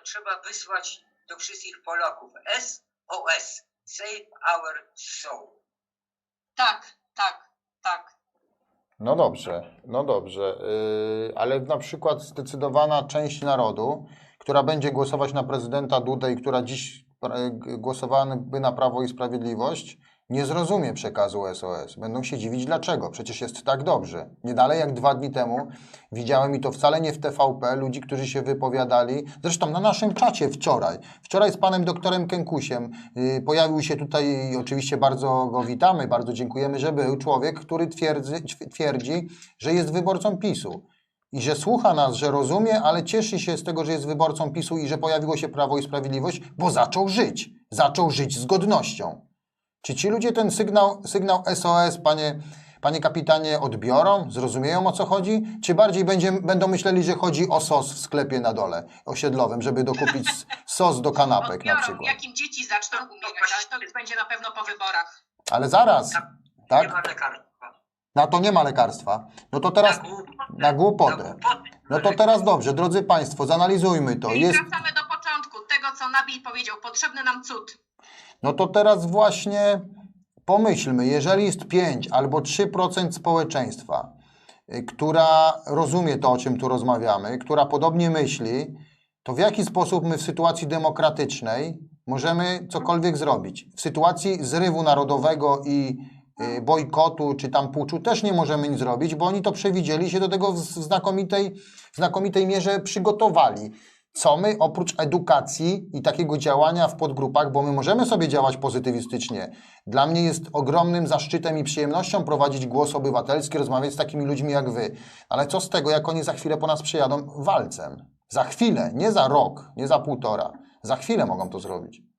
to trzeba wysłać do wszystkich Polaków SOS, Save Our Soul. Tak, tak, tak. No dobrze, no dobrze, yy, ale na przykład zdecydowana część narodu, która będzie głosować na prezydenta Dudę i która dziś g- głosowałaby na Prawo i Sprawiedliwość, nie zrozumie przekazu SOS. Będą się dziwić dlaczego. Przecież jest tak dobrze. Nie dalej jak dwa dni temu widziałem i to wcale nie w TVP ludzi, którzy się wypowiadali. Zresztą na naszym czacie wczoraj. Wczoraj z panem doktorem Kękusiem yy, pojawił się tutaj i oczywiście bardzo go witamy, bardzo dziękujemy, że był człowiek, który twierdzy, twierdzi, że jest wyborcą PiSu. I że słucha nas, że rozumie, ale cieszy się z tego, że jest wyborcą PiSu i że pojawiło się Prawo i Sprawiedliwość, bo zaczął żyć. Zaczął żyć z godnością. Czy ci ludzie ten sygnał, sygnał SOS, panie, panie kapitanie, odbiorą? Zrozumieją o co chodzi? Czy bardziej będzie, będą myśleli, że chodzi o sos w sklepie na dole osiedlowym, żeby dokupić sos do kanapek na Odbiorą, przykład? jakim dzieci zaczną umierać, to już będzie na pewno po wyborach. Ale zaraz, Nie tak? ma lekarstwa. Na to nie ma lekarstwa. No to teraz Na głupotę. na głupotę. Na głupotę. No to teraz dobrze, drodzy Państwo, zanalizujmy to. Czyli Jest, wracamy do początku, tego co Nabil powiedział, potrzebny nam cud. No to teraz właśnie pomyślmy, jeżeli jest 5 albo 3% społeczeństwa, y, która rozumie to, o czym tu rozmawiamy, która podobnie myśli, to w jaki sposób my w sytuacji demokratycznej możemy cokolwiek zrobić? W sytuacji zrywu narodowego i y, bojkotu, czy tam puczu też nie możemy nic zrobić, bo oni to przewidzieli się do tego w znakomitej, w znakomitej mierze przygotowali. Co my oprócz edukacji i takiego działania w podgrupach, bo my możemy sobie działać pozytywistycznie. Dla mnie jest ogromnym zaszczytem i przyjemnością prowadzić głos obywatelski, rozmawiać z takimi ludźmi jak wy. Ale co z tego, jak oni za chwilę po nas przyjadą walcem? Za chwilę, nie za rok, nie za półtora. Za chwilę mogą to zrobić.